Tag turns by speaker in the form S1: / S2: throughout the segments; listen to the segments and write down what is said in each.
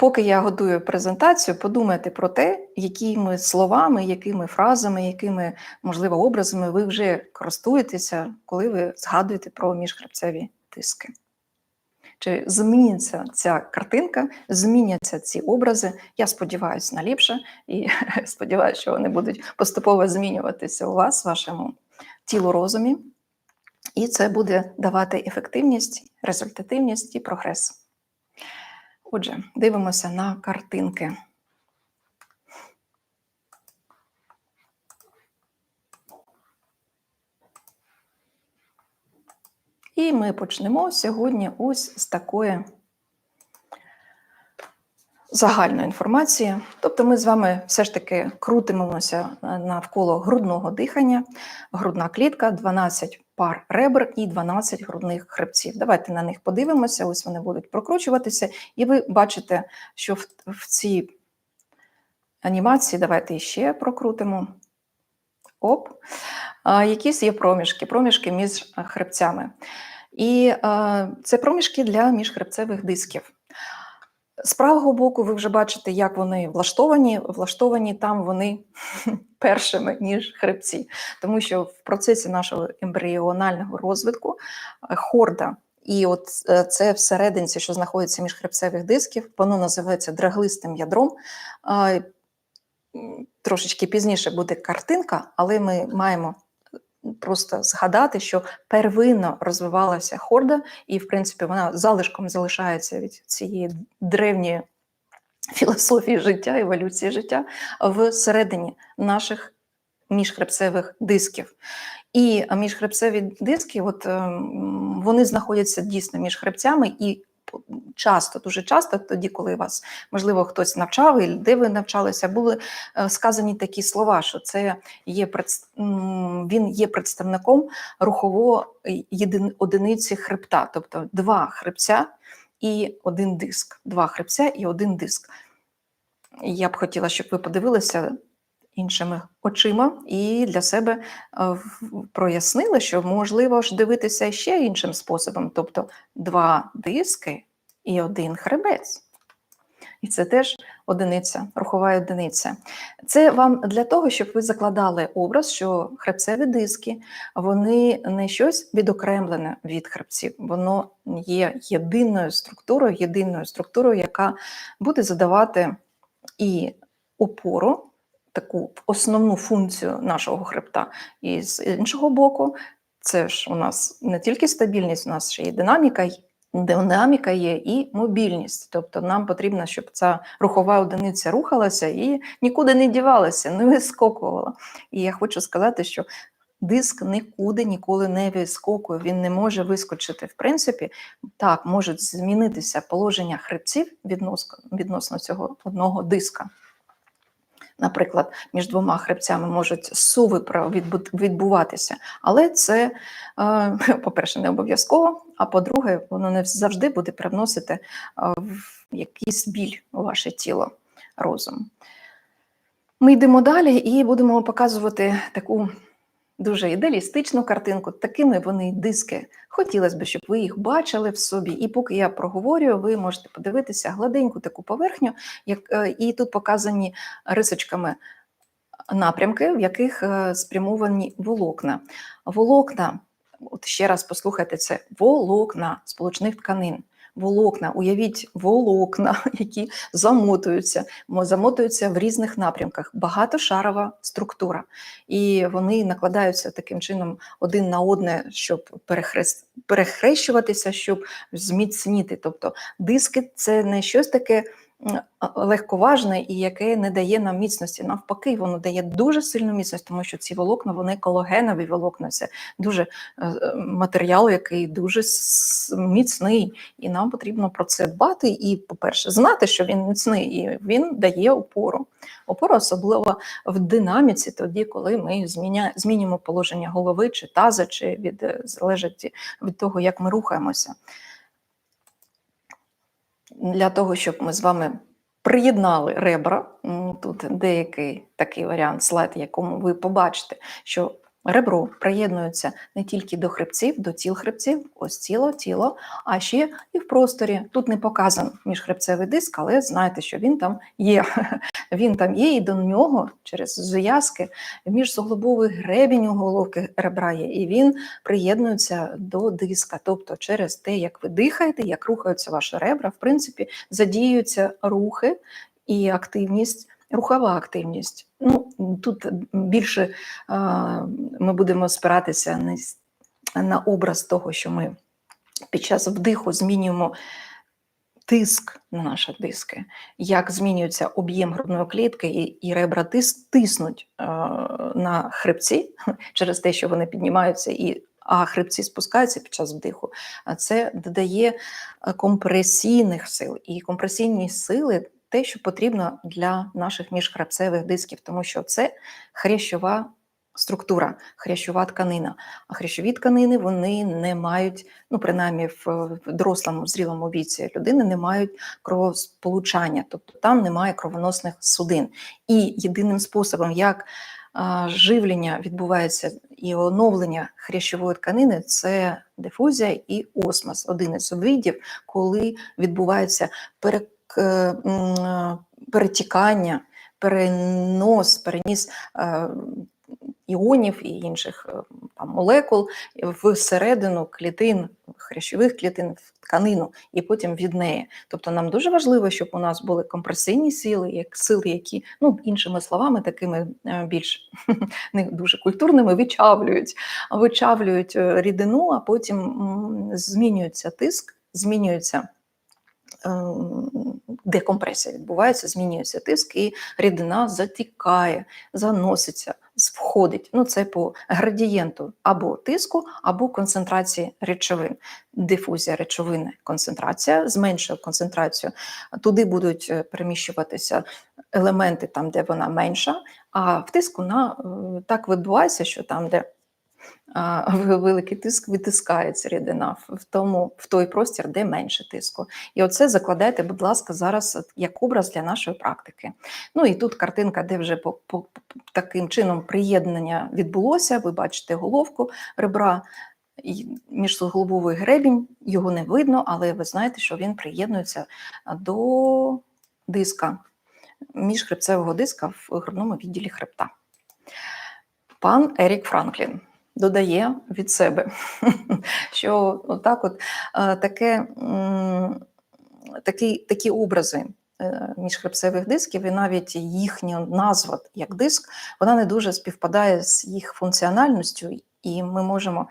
S1: Поки я готую презентацію, подумайте про те, якими словами, якими фразами, якими, можливо, образами ви вже користуєтеся, коли ви згадуєте про міжхребцеві тиски. Чи зміниться ця картинка, зміняться ці образи? Я сподіваюся на ліпше і сподіваюся, що вони будуть поступово змінюватися у вас, вашому тілу розумі, і це буде давати ефективність, результативність і прогрес. Отже, дивимося на картинки. І ми почнемо сьогодні ось з такої загальної інформації. Тобто ми з вами все ж таки крутимося навколо грудного дихання, грудна клітка, 12 пар ребер і 12 грудних хребців. Давайте на них подивимося, ось вони будуть прокручуватися, і ви бачите, що в, в цій анімації, давайте ще прокрутимо. Оп, якісь є проміжки, проміжки між хребцями. І а, це проміжки для міжхребцевих дисків. З правого боку ви вже бачите, як вони влаштовані. Влаштовані там вони першими, ніж хребці. Тому що в процесі нашого ембріонального розвитку е, хорда, і от е, це всерединці, що знаходиться між хребцевих дисків, воно називається драглистим ядром. Трошечки пізніше буде картинка, але ми маємо просто згадати, що первинно розвивалася хорда, і, в принципі, вона залишком залишається від цієї древньої філософії життя, еволюції життя всередині наших міжхребцевих дисків. І міжхребцеві диски, от ем, вони знаходяться дійсно між хребцями і часто, дуже часто, тоді, коли вас, можливо, хтось навчав, і де ви навчалися, були е, сказані такі слова, що це є він є представником рухової одиниці хребта, тобто два хребця і один диск. Два хребця і один диск. Я б хотіла, щоб ви подивилися. Іншими очима і для себе е, прояснили, що можливо ж дивитися ще іншим способом, тобто два диски і один хребець. І це теж одиниця, рухова одиниця. Це вам для того, щоб ви закладали образ, що хребцеві диски, вони не щось відокремлене від хребців, воно є єдиною структурою, єдиною структурою, яка буде задавати і опору, таку основну функцію нашого хребта. І з іншого боку, це ж у нас не тільки стабільність, у нас ще є динаміка динаміка є і мобільність. Тобто нам потрібно, щоб ця рухова одиниця рухалася і нікуди не дівалася, не вискокувала. І я хочу сказати, що диск нікуди ніколи не вискокує, він не може вискочити. В принципі, так можуть змінитися положення хребців відносно, відносно цього одного диска. Наприклад, між двома хребцями можуть суви відбуватися, але це, е, по-перше, не обов'язково, а по-друге, воно не завжди буде привносити е, якийсь біль у ваше тіло розум. Ми йдемо далі і будемо показувати таку дуже ідеалістичну картинку. Такими вони диски. Хотілося б, щоб ви їх бачили в собі. І поки я проговорюю, ви можете подивитися гладеньку таку поверхню, як, е, і тут показані рисочками напрямки, в яких е, спрямовані волокна. Волокна, от ще раз послухайте це, волокна сполучних тканин волокна, уявіть волокна, які замотуються, замотуються в різних напрямках. Багатошарова структура. І вони накладаються таким чином один на одне, щоб перехрест, перехрещуватися, щоб зміцніти. Тобто диски це не щось таке легковажне і яке не дає нам міцності. Навпаки, воно дає дуже сильну міцність, тому що ці волокна вони кологенові волокна. Це дуже е, матеріал, який дуже міцний, і нам потрібно про це дбати. І, по-перше, знати, що він міцний, і він дає опору. Опора особливо в динаміці, тоді, коли ми змінюємо положення голови чи таза, чи від е, залежить від того, як ми рухаємося для того, щоб ми з вами приєднали ребра. Тут деякий такий варіант слайд, якому ви побачите, що ребро приєднується не тільки до хребців, до тіл хребців, ось тіло, тіло, а ще і в просторі. Тут не показан міжхребцевий диск, але знаєте, що він там є. Він там є, і до нього через зв'язки міжсуглобовий гребінь у головки ребра є, і він приєднується до диска. Тобто, через те, як ви дихаєте, як рухаються ваші ребра, в принципі, задіюються рухи і активність. Рухова активність. Ну тут більше ми будемо спиратися на, образ того, що ми під час вдиху змінюємо тиск на наші диски, як змінюється об'єм грудної клітки, і, і ребра тис, тиснуть а, на хребці через те, що вони піднімаються і. А хребці спускаються під час вдиху, а це додає компресійних сил. І компресійні сили те, що потрібно для наших міжхребцевих дисків, тому що це хрящова структура, хрящова тканина. А хрящові тканини вони не мають, ну принаймні в дорослому зрілому віці людини не мають кровосполучання, тобто там немає кровоносних судин. І єдиним способом, як Живлення відбувається і оновлення хрящової тканини це дифузія і осмос, один із видів, коли відбувається перек перетікання, перенос, переніс е, іонів і інших е, там, молекул всередину клітин, хрящових клітин, в тканину, і потім від неї. Тобто нам дуже важливо, щоб у нас були компресійні сили, як сили, які, ну, іншими словами, такими е, більш не дуже культурними, вичавлюють, вичавлюють рідину, а потім змінюється тиск, змінюється. Ем, декомпресія відбувається, змінюється тиск, і рідина затікає, заноситься, входить. Ну, Це по градієнту або тиску, або концентрації речовин. Дифузія речовини, концентрація, зменшує концентрацію. Туди будуть е, переміщуватися елементи там, де вона менша, а в тиску на е, так відбувається, що там, де великий тиск витискається рідина в тому, в той простір, де менше тиску. І оце закладайте, будь ласка, зараз як образ для нашої практики. Ну і тут картинка, де вже по, по, по таким чином приєднання відбулося. Ви бачите головку ребра. Міжсуглобовий гребінь, його не видно, але ви знаєте, що він приєднується до диска, міжхребцевого диска в грудному відділі хребта. Пан Ерік Франклін додає від себе, що отак от е, таке, такі, такі образи е, міжхребцевих дисків, і навіть їхня назва як диск, вона не дуже співпадає з їх функціональністю, і ми можемо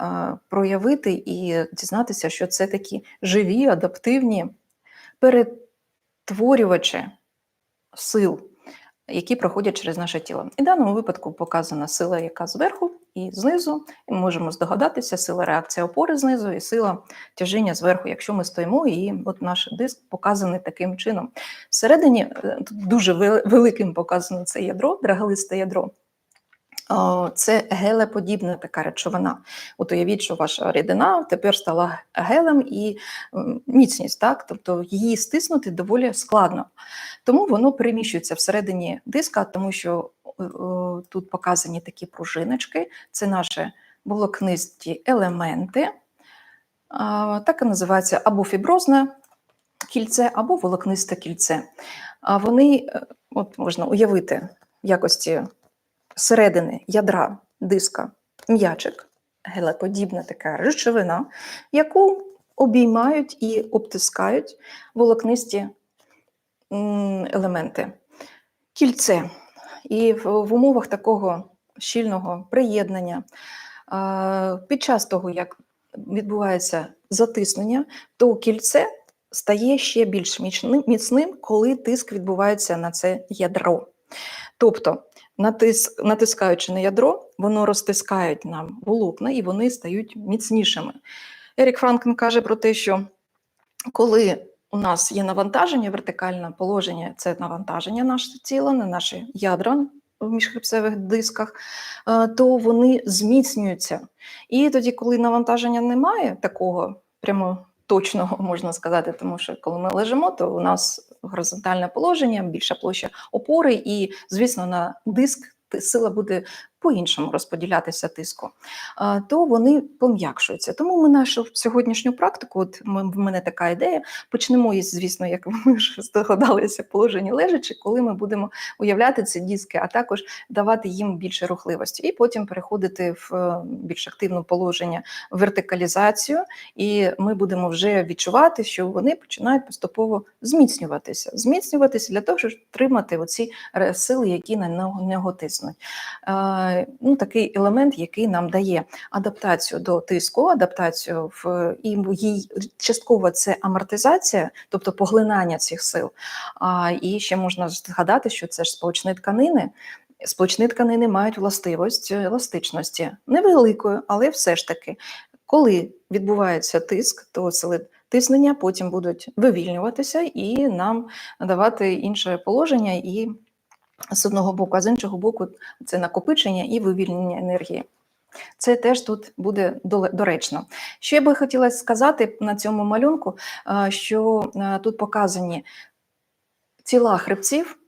S1: е, проявити і дізнатися, що це такі живі, адаптивні перетворювачі сил. Які проходять через наше тіло. І в даному випадку показана сила, яка зверху, і знизу. І ми можемо здогадатися, сила реакції опори знизу і сила тяжіння зверху, якщо ми стоїмо, і от наш диск показаний таким чином. Всередині е, тут дуже великим показано це ядро, драгалисте ядро. Це гелеподібна така речовина. От уявіть, що ваша рідина тепер стала гелем і міцність, так? тобто її стиснути доволі складно. Тому воно переміщується всередині диска, тому що тут показані такі пружиночки, це наші волокнисті елементи, так і називається або фіброзне кільце, або волокнисте кільце. А вони, е, от можна уявити в якості середини ядра диска м'ячик, гелеподібна така речовина, яку обіймають і обтискають волокнисті елементи. Кільце. І в, умовах такого щільного приєднання, під час того, як відбувається затиснення, то кільце стає ще більш міцним, коли тиск відбувається на це ядро. Тобто, натис, натискаючи на ядро, воно розтискають нам волокна і вони стають міцнішими. Ерік Франкен каже про те, що коли у нас є навантаження, вертикальне положення це навантаження наше тіло, на наші ядра в міжхребцевих дисках, е, то вони зміцнюються. І тоді, коли навантаження немає, такого прямо точного можна сказати, тому що коли ми лежимо, то у нас горизонтальне положення, більша площа опори, і, звісно, на диск сила буде по-іншому розподілятися тиску, то вони пом'якшуються. Тому ми нашу сьогоднішню практику, от в мене така ідея, почнемо із, звісно, як ми вже здогадалися, положення лежачи, коли ми будемо уявляти ці диски, а також давати їм більше рухливості, і потім переходити в е, більш активне положення вертикалізацію, і ми будемо вже відчувати, що вони починають поступово зміцнюватися. Зміцнюватися для того, щоб тримати оці сили, які на нього тиснуть. Е, ну, такий елемент, який нам дає адаптацію до тиску, адаптацію в і їй частково це амортизація, тобто поглинання цих сил. А, і ще можна згадати, що це ж сполучні тканини. Сполучні тканини мають властивість еластичності невеликою, але все ж таки, коли відбувається тиск, то сили тиснення потім будуть вивільнюватися і нам давати інше положення, і з одного боку, а з іншого боку, це накопичення і вивільнення енергії. Це теж тут буде доречно. Що я би хотіла сказати на цьому малюнку, е, що е, тут показані тіла хребців,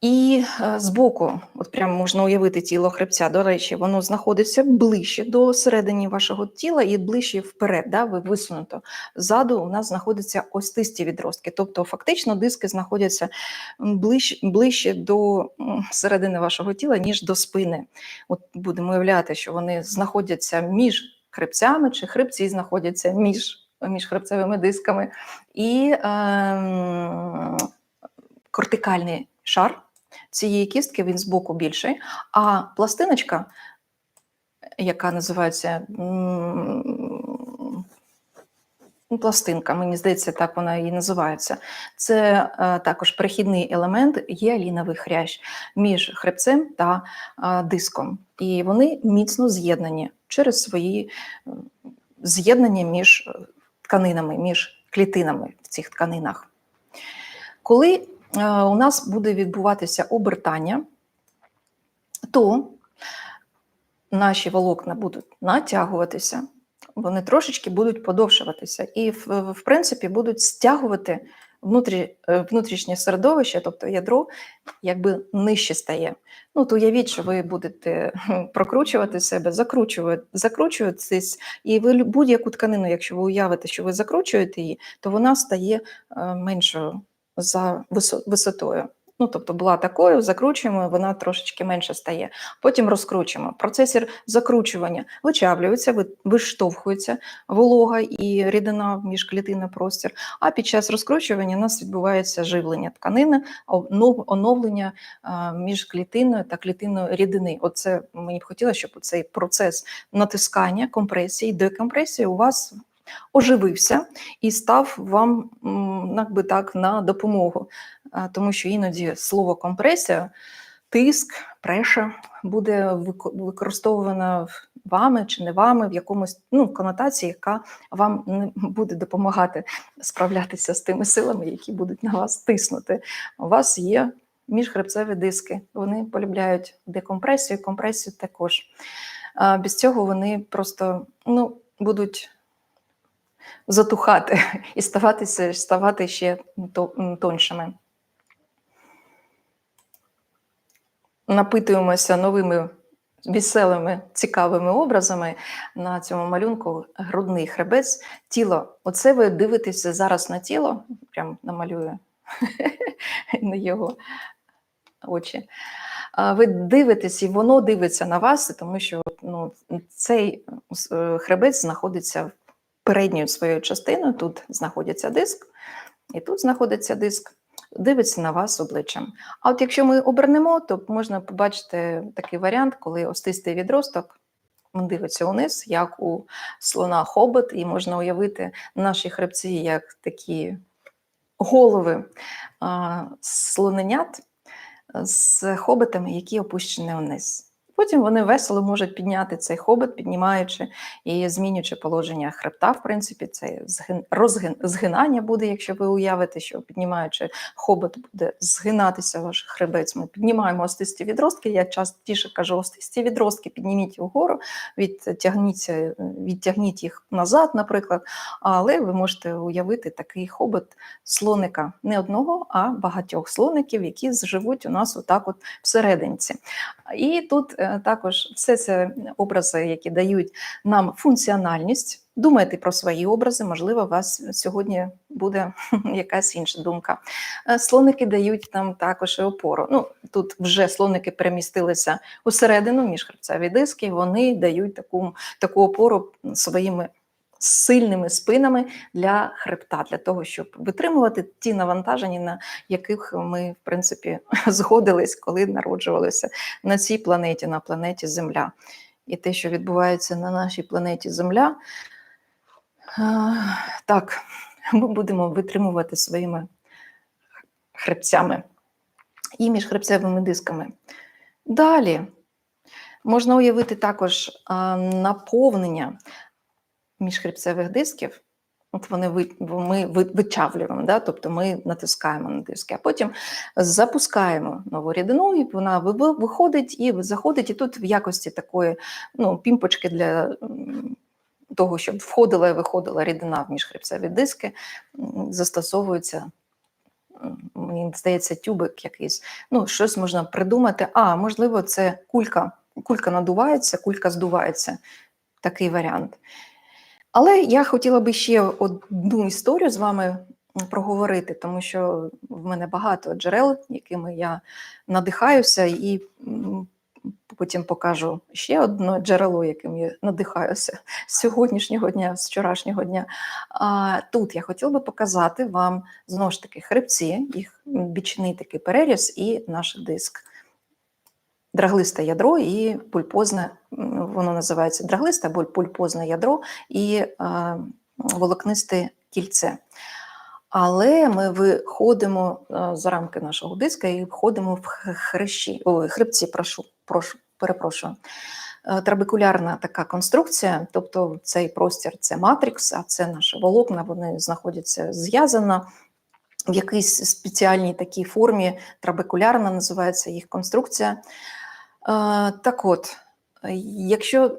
S1: і е, збоку, от прямо можна уявити тіло хребця, до речі, воно знаходиться ближче до середини вашого тіла і ближче вперед, да, ви висунуто. Ззаду у нас знаходяться остисті відростки, тобто фактично диски знаходяться ближче, ближче до середини вашого тіла, ніж до спини. От будемо уявляти, що вони знаходяться між хребцями, чи хребці знаходяться між, між хребцевими дисками. І ем, кортикальний шар цієї кістки він збоку більший, а пластиночка, яка називається ну, пластинка, мені здається, так вона і називається. Це е, також перехідний елемент гіаліновий хрящ між хребцем та е, диском. І вони міцно з'єднані через свої е, з'єднання між тканинами, між клітинами в цих тканинах. Коли у нас буде відбуватися обертання, то наші волокна будуть натягуватися, вони трошечки будуть подовшуватися і, в, в принципі, будуть стягувати внутрі, е, внутрішнє середовище, тобто ядро, якби нижче стає. Ну, то уявіть, що ви будете прокручувати себе, закручувати, закручуєтесь, і ви будь-яку тканину, якщо ви уявите, що ви закручуєте її, то вона стає е, меншою за висо- висотою. Ну, тобто була такою, закручуємо, вона трошечки менше стає. Потім розкручуємо. В процесі закручування вичавлюється, виштовхується волога і рідина в міжклітинний простір. А під час розкручування у нас відбувається живлення тканини, оновлення між клітиною та клітиною рідини. Оце мені б хотілося, щоб цей процес натискання, компресії, декомпресії у вас оживився і став вам якби так на допомогу. Тому що іноді слово компресія, тиск, преша буде вик- використовувано вами чи не вами в якомусь ну, конотації, яка вам не буде допомагати справлятися з тими силами, які будуть на вас тиснути. У вас є міжхребцеві диски. Вони полюбляють декомпресію, компресію також. Без цього вони просто ну, будуть затухати і ставатися, ставати ще то- тоншими. Напитуємося новими веселими, цікавими образами на цьому малюнку грудний хребець, тіло. Оце ви дивитеся зараз на тіло, прям намалюю на його очі. Ви дивитесь, і воно дивиться на вас, тому що ну, цей е, хребець знаходиться передньою своєю частиною. Тут знаходиться диск, і тут знаходиться диск. Дивиться на вас обличчям. А от якщо ми обернемо, то можна побачити такий варіант, коли остистий відросток дивиться униз, як у слона хобот, і можна уявити наші хребці як такі голови слоненят з хоботами, які опущені вниз. Потім вони весело можуть підняти цей хобот, піднімаючи і змінюючи положення хребта. В принципі, це згин, розгин, згинання буде, якщо ви уявите, що піднімаючи хобот буде згинатися ваш хребець. Ми піднімаємо остисті відростки. Я частіше кажу, остисті відростки підніміть вгору, відтягніться, відтягніть їх назад, наприклад. Але ви можете уявити такий хобот слоника не одного, а багатьох слоників, які живуть у нас отак, от всерединці. І тут е, також все це образи, які дають нам функціональність. Думайте про свої образи, можливо, у вас сьогодні буде якась інша думка. Е, Слоники дають нам також і опору. Ну, тут вже слоники перемістилися усередину між хребцеві диски, вони дають таку, таку опору своїми сильними спинами для хребта, для того, щоб витримувати ті навантаження, на яких ми, в принципі, згодились, коли народжувалися на цій планеті, на планеті Земля. І те, що відбувається на нашій планеті Земля, так, ми будемо витримувати своїми хребцями і міжхребцевими дисками. Далі можна уявити також наповнення міжхребцевих дисків. От вони ми вичавлюємо, да? тобто ми натискаємо на диски, а потім запускаємо нову рідину, і вона ви- ви- виходить і заходить, і тут в якості такої ну, пімпочки для того, щоб входила і виходила рідина в міжхребцеві диски, застосовується. Мені здається, тюбик якийсь. Ну, щось можна придумати. А, можливо, це кулька. Кулька надувається, кулька здувається. Такий варіант. Але я хотіла би ще одну історію з вами проговорити, тому що в мене багато джерел, якими я надихаюся, і потім покажу ще одне джерело, яким я надихаюся з сьогоднішнього дня, з вчорашнього дня. А тут я хотіла би показати вам знову ж таки хребці, їх бічний такий переріз і наш диск. Драглисте ядро і пульпозне, воно називається драглисте або пульпозне ядро і е, волокнисте кільце. Але ми виходимо за рамки нашого диска і входимо в хрещі, ой, хребці, прошу, прошу, перепрошую. Трабекулярна така конструкція, тобто цей простір це матрикс, а це наші волокна, вони знаходяться зв'язано в якійсь спеціальній такій формі, трабекулярна називається їх конструкція. Так от, якщо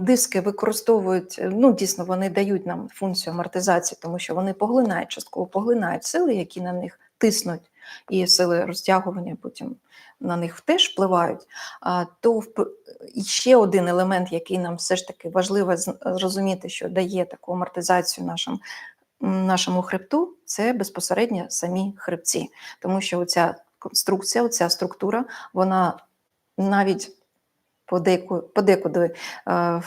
S1: диски використовують, ну дійсно вони дають нам функцію амортизації, тому що вони поглинають, частково поглинають сили, які на них тиснуть, і сили розтягування потім на них теж впливають. То ще один елемент, який нам все ж таки важливо зрозуміти, що дає таку амортизацію нашим нашому хребту, це безпосередньо самі хребці, тому що оця конструкція, оця структура, вона навіть подеку, подекуди е,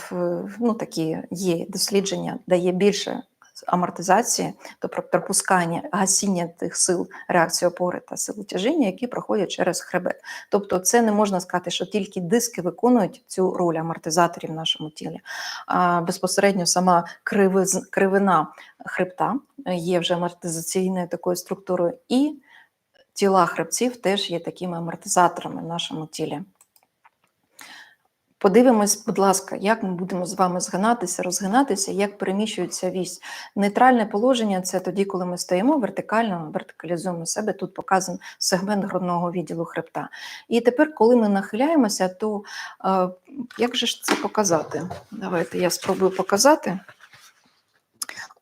S1: ну, такі є дослідження, дає більше амортизації, тобто пропускання, гасіння тих сил реакції опори та сил тяжіння, які проходять через хребет. Тобто, це не можна сказати, що тільки диски виконують цю роль амортизаторів в нашому тілі. А безпосередньо сама кривиз- кривина хребта є вже амортизаційною такою структурою, і тіла хребців теж є такими амортизаторами в нашому тілі. Подивимось, будь ласка, як ми будемо з вами згинатися, розгинатися, як переміщується вісь. Нейтральне положення це тоді, коли ми стоїмо вертикально, вертикалізуємо себе. Тут показан сегмент грудного відділу хребта. І тепер, коли ми нахиляємося, то е, як же ж це показати? Давайте я спробую показати.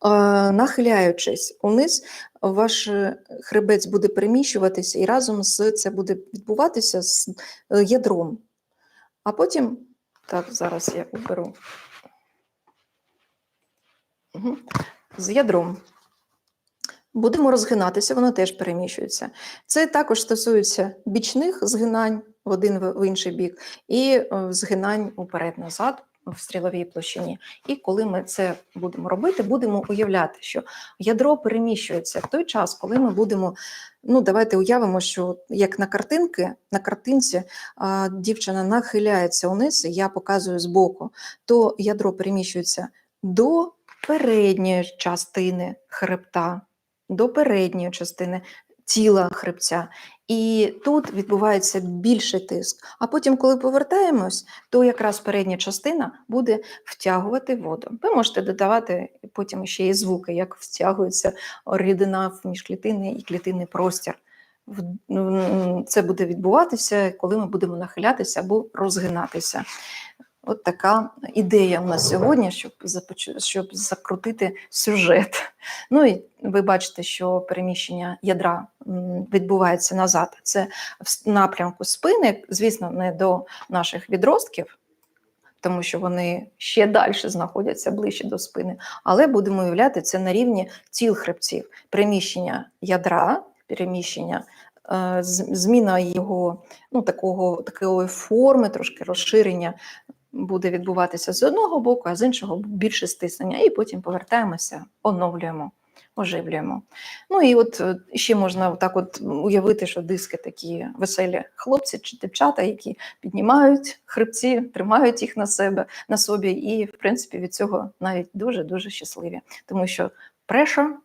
S1: Нахиляючись униз, ваш е, хребець буде переміщуватися, і разом з це буде відбуватися з е, ядром. А потім, так, зараз я уберу. Угу. З ядром. Будемо розгинатися, воно теж переміщується. Це також стосується бічних згинань в один в в інший бік, і е, згинань уперед-назад в стріловій площині. І коли ми це будемо робити, будемо уявляти, що ядро переміщується в той час, коли ми будемо. Ну, давайте уявимо, що як на картинки, на картинці а, дівчина нахиляється униз, і я показую збоку, то ядро переміщується до передньої частини хребта, до передньої частини. Тіла хребця. І тут відбувається більший тиск. А потім, коли повертаємось, то якраз передня частина буде втягувати воду. Ви можете додавати потім ще і звуки, як втягується рідина в міжклітинний і клітинний простір. В- Це буде відбуватися, коли ми будемо нахилятися або розгинатися. От така ідея у нас сьогодні, щоб щоб закрутити сюжет. Ну і ви бачите, що переміщення ядра відбувається назад. Це в напрямку спини, звісно, не до наших відростків, тому що вони ще далі знаходяться ближче до спини. Але будемо уявляти це на рівні тіл хребців, переміщення ядра, переміщення. е, Зміна його ну, такого, такої форми, трошки розширення буде відбуватися з одного боку, а з іншого більше стиснення. І потім повертаємося, оновлюємо, оживлюємо. Ну і от е, ще можна так от уявити, що диски такі веселі хлопці чи дівчата, які піднімають хребці, тримають їх на себе, на собі, і в принципі від цього навіть дуже дуже щасливі, тому що преша.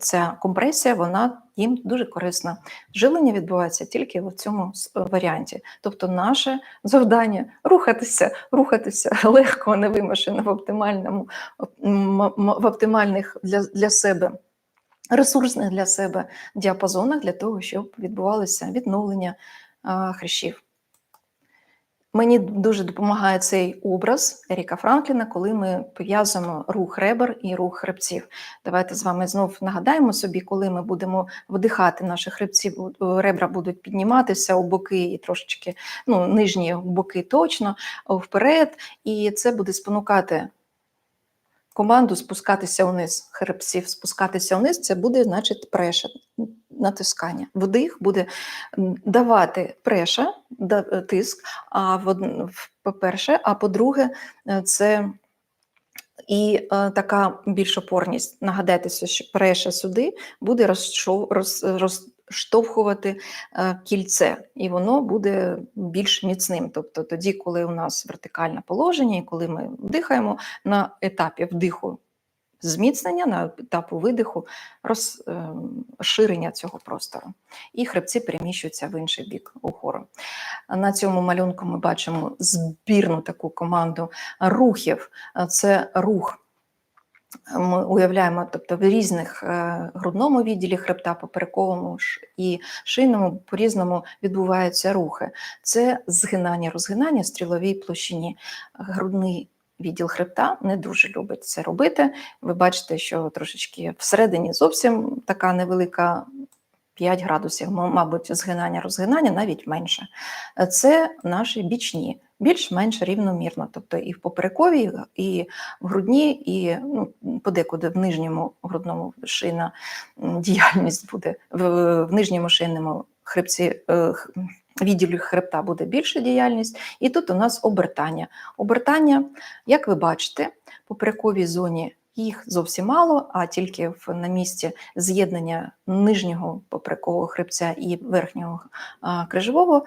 S1: Ця компресія, вона їм дуже корисна. Живлення відбувається тільки в цьому варіанті. Тобто, наше завдання рухатися, рухатися легко, невимушено в оптимальному в оптимальних для, для себе. Ресурсних для себе діапазонах для того, щоб відбувалося відновлення а, хрящів. Мені дуже допомагає цей образ Еріка Франкліна, коли ми пов'язуємо рух ребер і рух хребців. Давайте з вами знов нагадаємо собі, коли ми будемо вдихати, наші хребці ребра будуть підніматися у боки і трошечки ну, нижні боки точно вперед, і це буде спонукати команду спускатися вниз, хребців спускатися вниз, це буде, значить, преша, натискання. Вдих буде давати преша, е, тиск, а по-перше, а по-друге, е, це і е, така більш опорність. Нагадайтеся, що преша сюди буде розшов, роз, розштовхувати е, кільце, і воно буде більш міцним. Тобто тоді, коли у нас вертикальне положення, і коли ми вдихаємо на етапі вдиху зміцнення, на етапу видиху е, розширення цього простору. І хребці переміщуються в інший бік угору. На цьому малюнку ми бачимо збірну таку команду рухів. Це рух. Ми уявляємо, тобто в різних е, грудному відділі хребта, поперековому і шийному по-різному відбуваються рухи. Це згинання, розгинання стріловій площині. Грудний відділ хребта не дуже любить це робити. Ви бачите, що трошечки всередині зовсім така невелика 5 градусів, мабуть, згинання, розгинання, навіть менше. Це наші бічні, більш-менш рівномірно, тобто і в поперековій, і в грудній, і ну, подекуди в нижньому грудному шийна м, діяльність буде, в, в нижньому шийному хребці. е, Відділі хребта буде більша діяльність, і тут у нас обертання. Обертання, як ви бачите, по поперековій зоні їх зовсім мало, а тільки в, на місці з'єднання нижнього поперекового хребця і верхнього а, крижового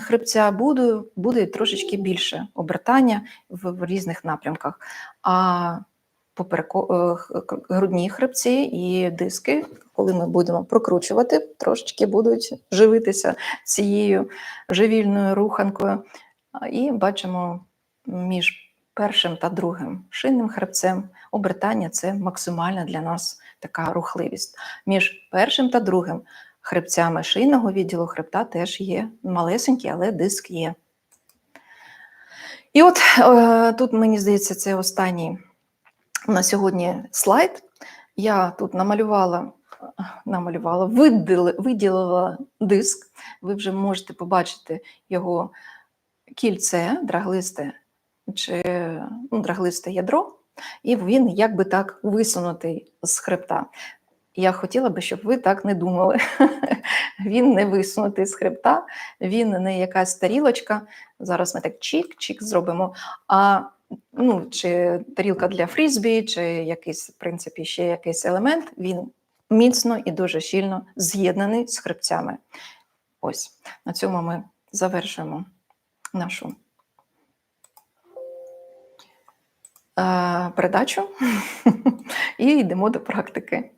S1: хребця буде, буде трошечки більше обертання в, в різних напрямках. А попереко, е, грудні хребці і диски, коли ми будемо прокручувати, трошечки будуть живитися цією живільною руханкою. І бачимо між першим та другим шинним хребцем обертання це максимальна для нас така рухливість. Між першим та другим хребцями шийного відділу хребта теж є малесенький, але диск є. І от е, тут, мені здається, це останній на сьогодні слайд. Я тут намалювала, намалювала виділи, виділила диск. Ви вже можете побачити його кільце, драглисте чи ну, драглисте ядро, і він якби так висунутий з хребта. Я хотіла би, щоб ви так не думали. Він не висунутий з хребта, він не якась тарілочка. Зараз ми так чик-чик зробимо. А ну, чи тарілка для фрізбі, чи якийсь, в принципі, ще якийсь елемент, він міцно і дуже щільно з'єднаний з хребцями. Ось на цьому ми завершуємо нашу е, передачу і йдемо до практики.